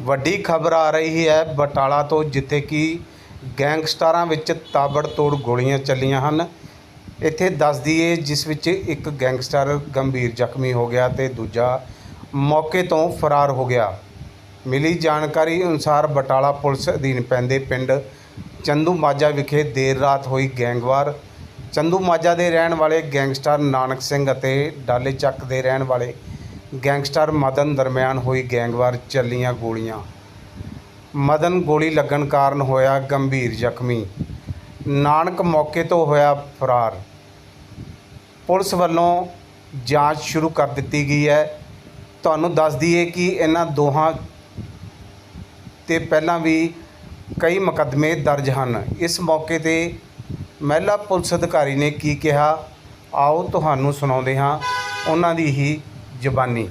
ਵੱਡੀ ਖਬਰ ਆ ਰਹੀ ਹੈ, ਬਟਾਲਾ ਤੋਂ ਜਿੱਥੇ ਕਿ ਗੈਂਗਸਟਰਾਂ ਵਿੱਚ ਤਾਬੜਤੋੜ ਗੋਲੀਆਂ ਚੱਲੀਆਂ ਹਨ। ਇੱਥੇ ਦੱਸ ਦਈਏ, ਜਿਸ ਵਿੱਚ ਇੱਕ ਗੈਂਗਸਟਰ ਗੰਭੀਰ ਜ਼ਖਮੀ ਹੋ ਗਿਆ ਤੇ ਦੂਜਾ ਮੌਕੇ ਤੋਂ ਫਰਾਰ ਹੋ ਗਿਆ। ਮਿਲੀ ਜਾਣਕਾਰੀ ਅਨੁਸਾਰ ਬਟਾਲਾ ਪੁਲਿਸ ਅਧੀਨ ਪੈਂਦੇ ਪਿੰਡ ਚੰਦੂ ਮਾਜਾ ਵਿਖੇ ਦੇਰ ਰਾਤ ਹੋਈ ਗੈਂਗਵਾਰ। ਚੰਦੂ ਮਾਜਾ ਦੇ ਰਹਿਣ ਵਾਲੇ ਗੈਂਗਸਟਰ ਨਾਨਕ ਸਿੰਘ ਅਤੇ ਡਾਲੇ ਚੱਕ ਦੇ ਰਹਿਣ ਵਾਲੇ ਗੈਂਗਸਟਰ ਮਦਨ ਦਰਮਿਆਨ ਹੋਈ ਗੈਂਗਵਾਰ ਚੱਲੀਆਂ ਗੋਲੀਆਂ। ਮਦਨ ਗੋਲੀ ਲੱਗਣ ਕਾਰਨ ਹੋਇਆ ਗੰਭੀਰ ਜ਼ਖਮੀ। ਨਾਨਕ ਮੌਕੇ ਤੋਂ ਹੋਇਆ ਫਰਾਰ। ਪੁਲਿਸ ਵੱਲੋਂ ਜਾਂਚ ਸ਼ੁਰੂ ਕਰ ਦਿੱਤੀ ਗਈ ਹੈ। ਤੁਹਾਨੂੰ ਦੱਸ ਦਈਏ ਕਿ ਇਹਨਾਂ ਦੋਹਾਂ ਤੇ ਪਹਿਲਾਂ ਵੀ ਕਈ ਮੁਕੱਦਮੇ ਦਰਜ ਹਨ। ਇਸ ਮੌਕੇ ਤੇ ਮਹਿਲਾ ਪੁਲਿਸ ਅਧਿਕਾਰੀ ਨੇ ਕੀ ਕਿਹਾ, ਆਓ ਤੁਹਾਨੂੰ ਸੁਣਾਉਂਦੇ ਹਾਂ। ਉਹਨਾਂ ਦੀ ਹੀ ਜ਼ੁਬਾਨੀ।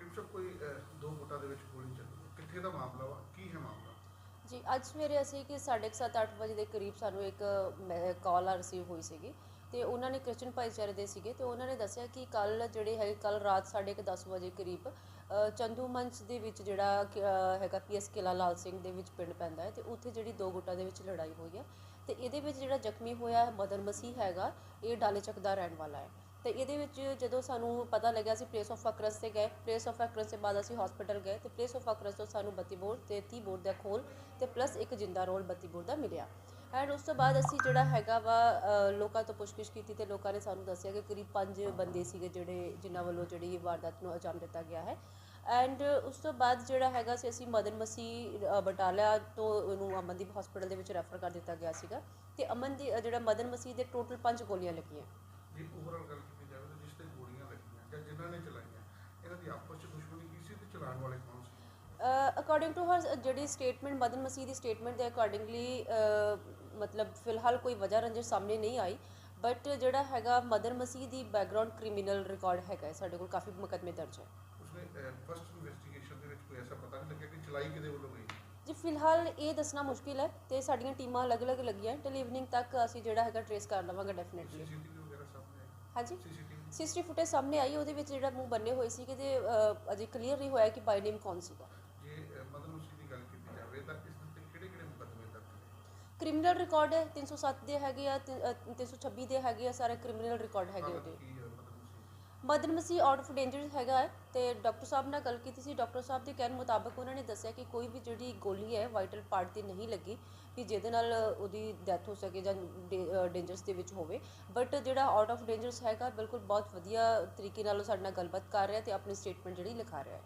ਇਨਸਬ ਕੋਈ ਅਹ, ਦੋ ਗੁੱਟਾਂ ਦੇ ਵਿੱਚ ਗੋਲੀ ਚੱਲੀ ਹੈ। ਕਿੱਥੇ ਦਾ ਮਾਮਲਾ ਵਾ? ਕੀ ਹੈ ਮਾਮਲਾ? ਜੀ ਅੱਜ ਸਵੇਰੇ ਅਸੀਂ ਕਿ 7:30 ਅੱਠ ਵਜੇ ਦੇ ਕਰੀਬ ਸਾਨੂੰ ਇੱਕ ਕਾਲ ਆ ਰਿਸੀਵ ਹੋਈ ਸੀਗੀ। ਤੇ ਉਹਨਾਂ ਨੇ ਕ੍ਰਿਸਚਨ ਭਾਈਚਾਰੇ ਦੇ ਸੀਗੇ ਤੇ ਉਹਨਾਂ ਨੇ ਦੱਸਿਆ ਕਿ ਕੱਲ ਜਿਹੜੇ ਹੈ ਕੱਲ ਰਾਤ 10:30 ਵਜੇ ਕਰੀਬ ਅ, ਚੰਦੂ ਮੰਚ ਦੇ ਵਿੱਚ ਜਿਹੜਾ ਕਿ, ਅ, ਹੈਗਾ ਪੀਐਸ ਕਿਲਾ ਲਾਲ ਸਿੰਘ ਦੇ ਵਿੱਚ ਪਿੰਡ ਪੈਂਦਾ ਹੈ ਤੇ ਉੱਥੇ ਜਿਹੜੀ ਦੋ ਗੁੱਟਾਂ ਦੇ ਵਿੱਚ ਲੜਾਈ ਹੋਈ ਹੈ ਤੇ ਇਹਦੇ ਵਿੱਚ ਜਿਹੜਾ ਜ਼ਖਮੀ ਹੋਇਆ ਹੈ ਮਦਨ ਮਸੀਹ ਹੈਗਾ ਇਹ ਡਾਲੇ ਦਾ ਰਹਿਣ ਵਾਲਾ ਹੈ। ਤੇ ਇਹਦੇ ਵਿੱਚ ਜਦੋਂ ਸਾਨੂੰ ਪਤਾ ਲੱਗਿਆ ਅਸੀਂ ਪਲੇਸ ਆਫ ਅਕਰਸ ਤੇ ਗਏ ਪਲੇਸ ਆਫ ਅਕਰਸ ਦੇ ਬਾਅਦ ਅਸੀਂ ਹਸਪੀਟਲ ਗਏ ਤੇ ਪਲੇਸ ਆਫ ਅਕਰਸ ਤੋਂ ਸਾਨੂੰ 32 ਬੋਰ ਤੇ 30 ਬੋਰ ਦਾ ਖੋਲ ਤੇ ਪਲੱਸ ਇੱਕ ਜਿੰਦਾ ਰੋਲ 32 ਬੋਰ ਦਾ ਮਿਲਿਆ। ਐਂਡ ਉਸ ਤੋਂ ਬਾਅਦ ਅਸੀਂ ਜਿਹੜਾ ਹੈਗਾ ਵਾ ਲੋਕਾਂ ਤੋਂ ਪੁੱਛਗਿੱਛ ਕੀਤੀ ਤੇ ਲੋਕਾਂ ਨੇ ਸਾਨੂੰ ਦੱਸਿਆ ਕਿ ਕਰੀਬ 5 ਬੰਦੇ ਸੀਗੇ ਜਿਹੜੇ ਜਿਨ੍ਹਾਂ ਵੱਲੋਂ ਜਿਹੜੀ ਇਹ ਵਾਰਦਾਤ ਨੂੰ ਅੰਜਾਮ ਦਿੱਤਾ ਗਿਆ ਹੈ। ਐਂਡ ਉਸ ਤੋਂ ਬਾਅਦ ਜਿਹੜਾ ਹੈਗਾ ਸੀ ਅਸੀਂ ਮਦਨ ਮਸੀਹ ਅ, ਬਟਾਲਾ ਤੋਂ ਉਹਨੂੰ ਅਮਨਦੀਪ ਹਸਪੀਟਲ ਦੇ ਵਿੱਚ ਰੈਫਰ ਕਰ ਦਿੱਤਾ ਗਿਆ ਸੀਗਾ। ਤੇ ਅਮਨ ਦੀ ਜਿਹੜਾ ਮਦਨ ਮਸੀਹ ਦੇ ਟੋਟਲ 5 ਗੋਲੀਆਂ ਲੱਗੀਆਂ। ਜੇ ਓਵਰਆਲ ਗੱਲ ਕੀਤੀ ਜਾਵੇ ਤਾਂ ਜਿਸ ਤੇ ਗੋਲੀਆਂ ਲੱਗੀਆਂ ਜਾਂ ਜਿਨ੍ਹਾਂ ਨੇ ਚਲਾਈਆਂ ਇਹਨਾਂ ਦੀ ਆਪਸ ਵਿੱਚ ਦੁਸ਼ਮਣੀ ਕੀ ਸੀ ਤੇ ਚਲਾਉਣ ਵਾਲੇ ਕੌਣ ਸੀ ਅਕੋਰਡਿੰਗ ਟੂ ਹਰ ਜਿਹੜੀ ਸਟੇਟਮੈਂਟ ਮਦਨ ਮਸੀਹ ਦੀ ਸਟੇਟਮੈਂਟ ਦੇ ਅਕੋਰਡਿੰਗਲੀ ਮਤਲਬ ਫਿਲਹਾਲ ਕੋਈ ਵਜ੍ਹਾ ਰੰਜਿਸ਼ ਸਾਹਮਣੇ ਨਹੀਂ ਆਈ ਬਟ ਜਿਹੜਾ ਹੈਗਾ ਮਦਨ ਮਸੀਹ ਦੀ ਬੈਕਗ੍ਰਾਉਂਡ ਕ੍ਰਿਮੀਨਲ ਰਿਕਾਰਡ ਹੈਗਾ ਸਾਡੇ ਕੋਲ ਕਾਫੀ ਮੁਕੱਦਮੇ ਦਰਜ ਹੈ। ਉਸਨੇ ਫਸਟ ਇਨਵੈਸਟੀਗੇਸ਼ਨ ਦੇ ਵਿੱਚ ਕੋਈ ਐਸਾ ਪਤਾ ਨਹੀਂ ਲੱਗਿਆ ਕਿ ਚਲਾਈ ਕਿਹਦੇ ਵੱਲੋਂ ਗਈ? ਜੀ ਫਿਲਹਾਲ ਇਹ ਦੱਸਣਾ ਮੁਸ਼ਕਿਲ ਹੈ ਤੇ ਸਾਡੀਆਂ ਟੀਮਾਂ ਅਲੱਗ-ਅਲੱਗ ਲੱਗੀਆਂ ਟਿਲ ਇਵਨਿੰਗ ਤੱਕ ਅਸੀਂ ਜਿਹੜਾ ਹੈਗਾ ਟ੍ਰੇਸ ਕਰ ਲਵਾਂਗੇ ਡੈਫੀਨਿਟਲੀ ਹਾਂਜੀ। ਸੀਸੀਟੀਵੀ ਫੁਟੇਜ ਸਾਹਮਣੇ ਆਈ ਉਹਦੇ ਵਿੱਚ ਜਿਹੜਾ ਮੂੰਹ ਬੰਨੇ ਹੋਏ ਸੀਗੇ ਤੇ ਅ, ਅਜੇ ਕਲੀਅਰ ਨਹੀਂ ਹੋਇਆ ਕਿ ਬਾਈ ਨੇਮ ਕੌਣ ਸੀਗਾ ਜੇ ਅਹ, ਮਦਨ ਮੁਸੀ ਦੀ ਗੱਲ ਕੀਤੀ ਜਾਵੇ ਤਾਂ ਇਸ ਦੇ ਕਿਹੜੇ ਕਿਹੜੇ ਮੁਕੱਦਮੇ ਦਰਜ ਨੇ ਕ੍ਰਿਮੀਨਲ ਰਿਕਾਰਡ ਹੈ 307 ਦੇ ਹੈਗੇ ਆ ਤਿੰਨ- ਅ, 326 ਦੇ ਹੈਗੇ ਆ ਸਾਰੇ ਕ੍ਰਿਮੀਨਲ ਰਿਕਾਰਡ ਹੈਗੇ ਉਹਦੇ। ਕੀ Madan Masih out of danger ਹੈਗਾ ਹੈ ਤੇ ਡਾਕਟਰ ਸਾਹਿਬ ਨਾਲ ਗੱਲ ਕੀਤੀ ਸੀ ਡਾਕਟਰ ਸਾਹਿਬ ਦੇ ਕਹਿਣ ਮੁਤਾਬਕ ਉਹਨਾਂ ਨੇ ਦੱਸਿਆ ਕਿ ਕੋਈ ਵੀ ਜਿਹੜੀ ਗੋਲੀ ਹੈ ਵਾਈਟਲ ਪਾਰਟ ਤੇ ਨਹੀਂ ਲੱਗੀ ਕਿ ਜਿਹਦੇ ਨਾਲ ਉਹਦੀ ਡੈਥ ਹੋ ਸਕੇ ਜਾਂ ਡੇਂਜਰਸ ਦੇ ਵਿੱਚ ਹੋਵੇ। ਬਟ ਜਿਹੜਾ ਆਊਟ ਆਫ ਡੇਂਜਰਸ ਹੈਗਾ ਬਿਲਕੁਲ ਬਹੁਤ ਵਧੀਆ ਤਰੀਕੇ ਨਾਲ ਉਹ ਸਾਡੇ ਨਾਲ ਗੱਲਬਾਤ ਕਰ ਰਿਹਾ ਤੇ ਆਪਣੀ ਸਟੇਟਮੈਂਟ ਜਿਹੜੀ ਲਿਖਾ ਰਿਹਾ ਹੈ।